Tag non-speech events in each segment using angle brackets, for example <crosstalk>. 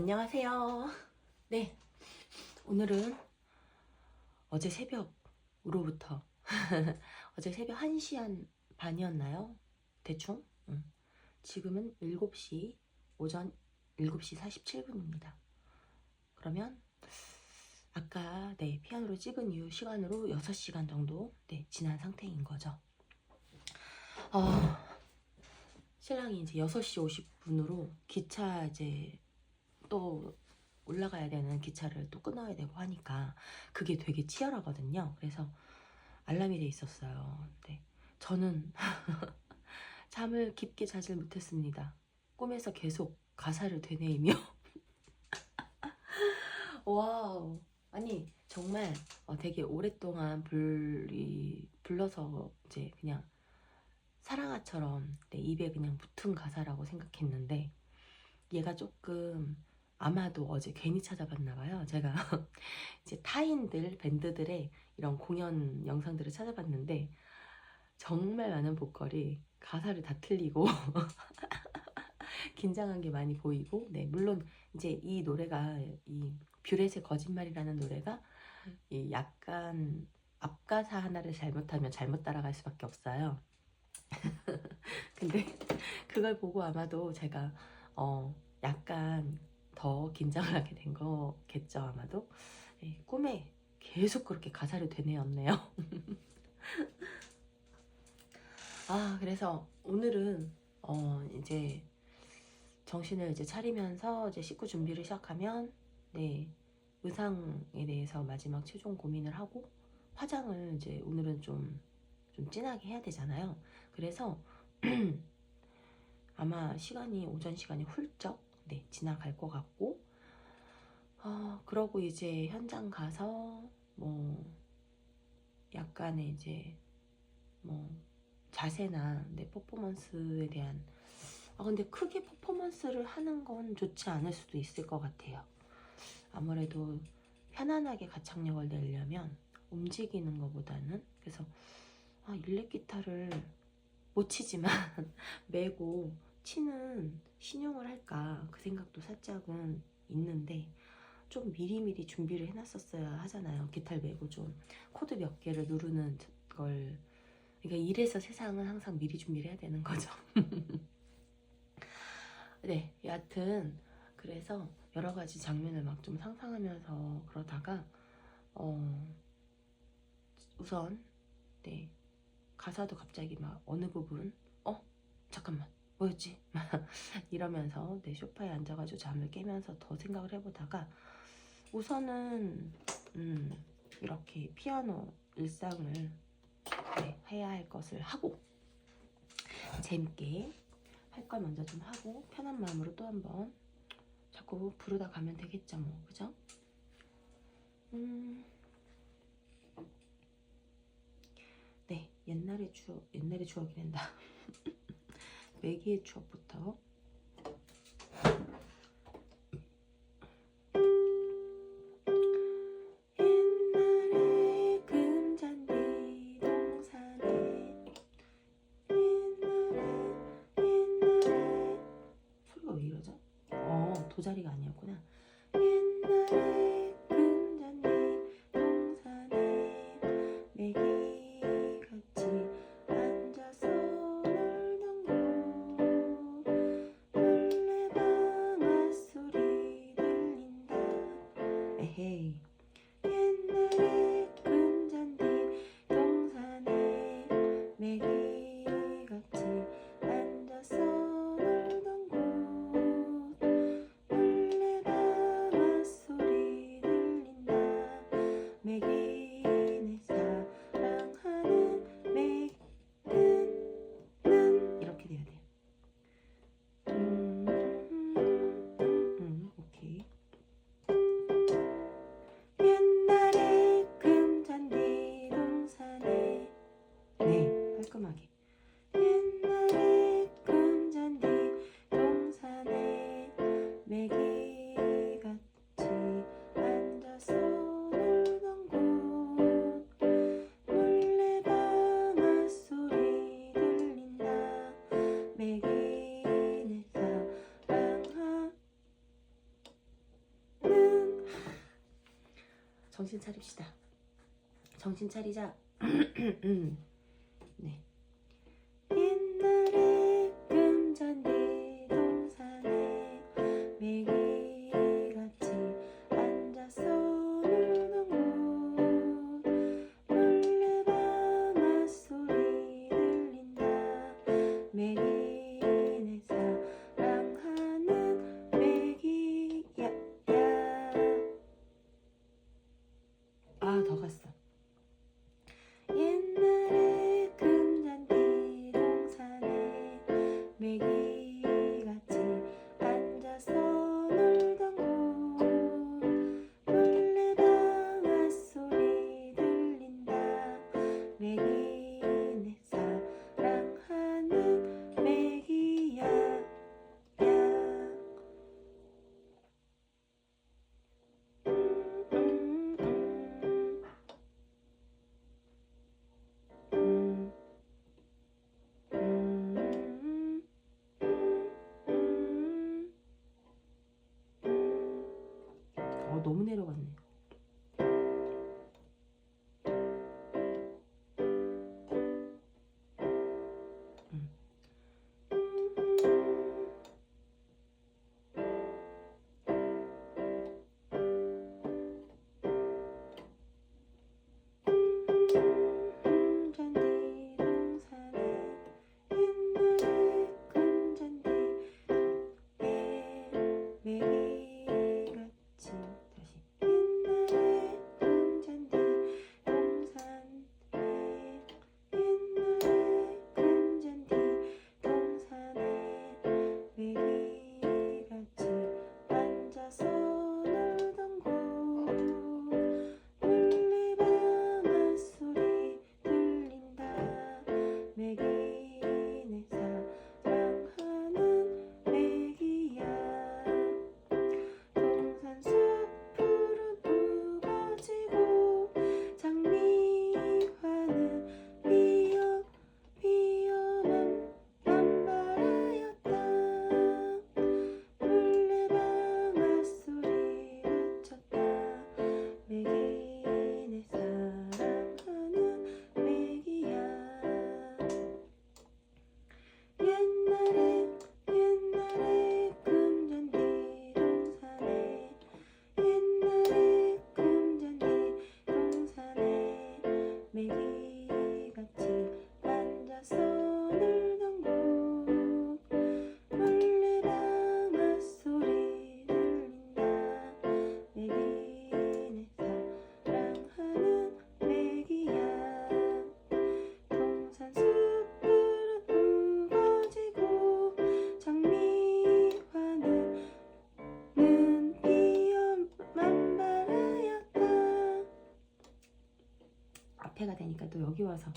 안녕하세요. 네. 오늘은 어제 새벽으로부터 <laughs> 어제 새벽 1시 한 반이었나요? 대충? 응. 지금은 7시 오전 7시 47분입니다. 그러면 아까 네, 피아노를 찍은 이후 시간으로 6시간 정도 네, 지난 상태인 거죠. 어, 신랑이 이제 6시 50분으로 기차 이제 또 올라가야 되는 기차를 또 끊어야 되고 하니까 그게 되게 치열하거든요. 그래서 알람이 돼 있었어요. 네. 저는 <laughs> 잠을 깊게 자질 못했습니다. 꿈에서 계속 가사를 되뇌이며 <laughs> 와우 아니 정말 어, 되게 오랫동안 불이 불러서 이제 그냥 사랑아처럼 내 입에 그냥 붙은 가사라고 생각했는데 얘가 조금 아마도 어제 괜히 찾아봤나 봐요. 제가 <laughs> 이제 타인들 밴드들의 이런 공연 영상들을 찾아봤는데 정말 많은 보컬이 가사를 다 틀리고 <laughs> 긴장한 게 많이 보이고 네 물론 이제 이 노래가 이 뷰렛의 거짓말이라는 노래가 이 약간 앞가사 하나를 잘못하면 잘못 따라갈 수밖에 없어요. <laughs> 근데 그걸 보고 아마도 제가 어 약간 더 긴장을 하게 된 거겠죠 아마도? 네, 꿈에 계속 그렇게 가사를 되뇌었네요. <laughs> 아 그래서 오늘은 어 이제 정신을 이제 차리면서 이제 식구 준비를 시작하면 네 의상에 대해서 마지막 최종 고민을 하고 화장을 이제 오늘은 좀 좀 진하게 해야 되잖아요. 그래서 <clears throat> 아마 시간이 오전 시간이 훌쩍 네, 지나갈 것 같고 어, 그러고 이제 현장 가서 뭐 약간의 이제 뭐 자세나 내 퍼포먼스에 대한 아 근데 크게 퍼포먼스를 하는 건 좋지 않을 수도 있을 것 같아요. 아무래도 편안하게 가창력을 내려면 움직이는 것보다는 그래서 아 일렉 기타를 못 치지만 <laughs> 메고 치는 신용을 할까 그 생각도 살짝은 있는데 좀 미리미리 준비를 해놨었어야 하잖아요. 기타를 메고 좀 코드 몇 개를 누르는 걸 그러니까 이래서 세상은 항상 미리 준비를 해야 되는 거죠. <laughs> 네, 여하튼 그래서 여러 가지 장면을 막 좀 상상하면서 그러다가 어 우선 네 가사도 갑자기 막 어느 부분 어 잠깐만 뭐였지 <laughs> 이러면서 내 소파에 앉아가지고 잠을 깨면서 더 생각을 해보다가 우선은 음 이렇게 피아노 일상을 네, 해야 할 것을 하고 재밌게 할 걸 먼저 좀 하고 편한 마음으로 또 한번 자꾸 부르다 가면 되겠죠 뭐 그죠? 음. 네 옛날의 추억 옛날의 추억이란다 <laughs> 매기의 추억부터. 이러죠? 어 도자리가 아니었구나 정신 차립시다. 정신 차리자. <clears throat> 음. 내려갔네. 또 여기 와서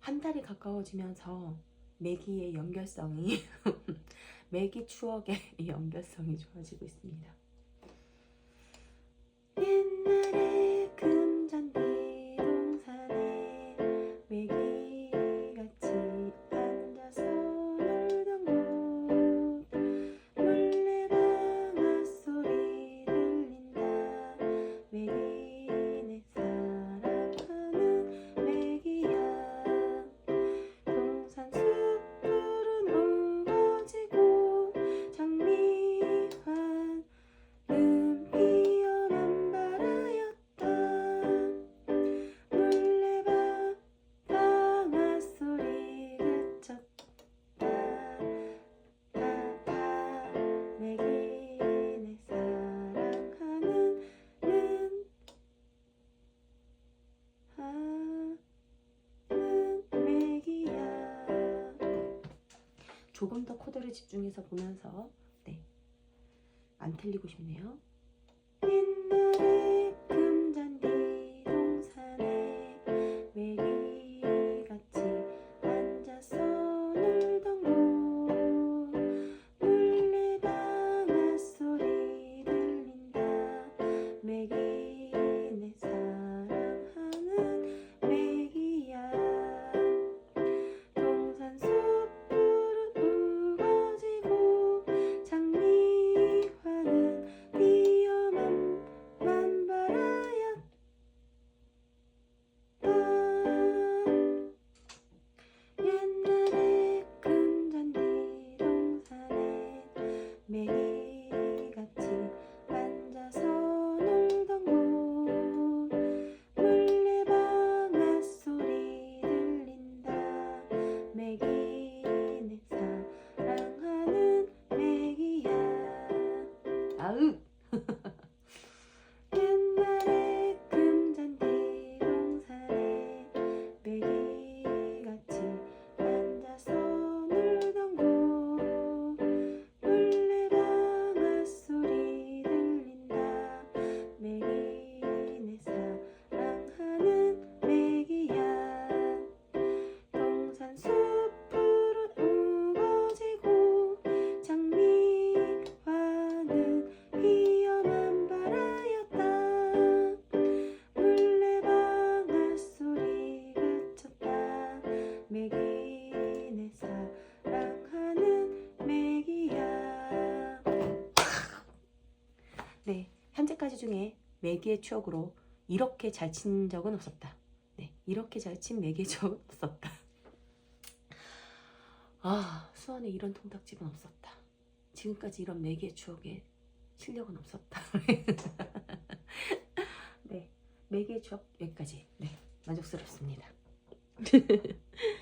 한 달이 가까워지면서 매기의 연결성이 <laughs> 매기 추억의 <laughs> 연결성이 좋아지고 있습니다. 조금 더 코드를 집중해서 보면서 네. 안 틀리고 싶네요. 네 현재까지 중에 매기의 추억으로 이렇게 잘 친 적은 없었다. 네 이렇게 잘 친 매기의 추억은 <laughs> 없었다. 아 수원에 이런 통닭집은 없었다. 지금까지 이런 매기의 추억에 실력은 없었다. <laughs> 네 매기의 추억 여기까지. 네 만족스럽습니다 <laughs>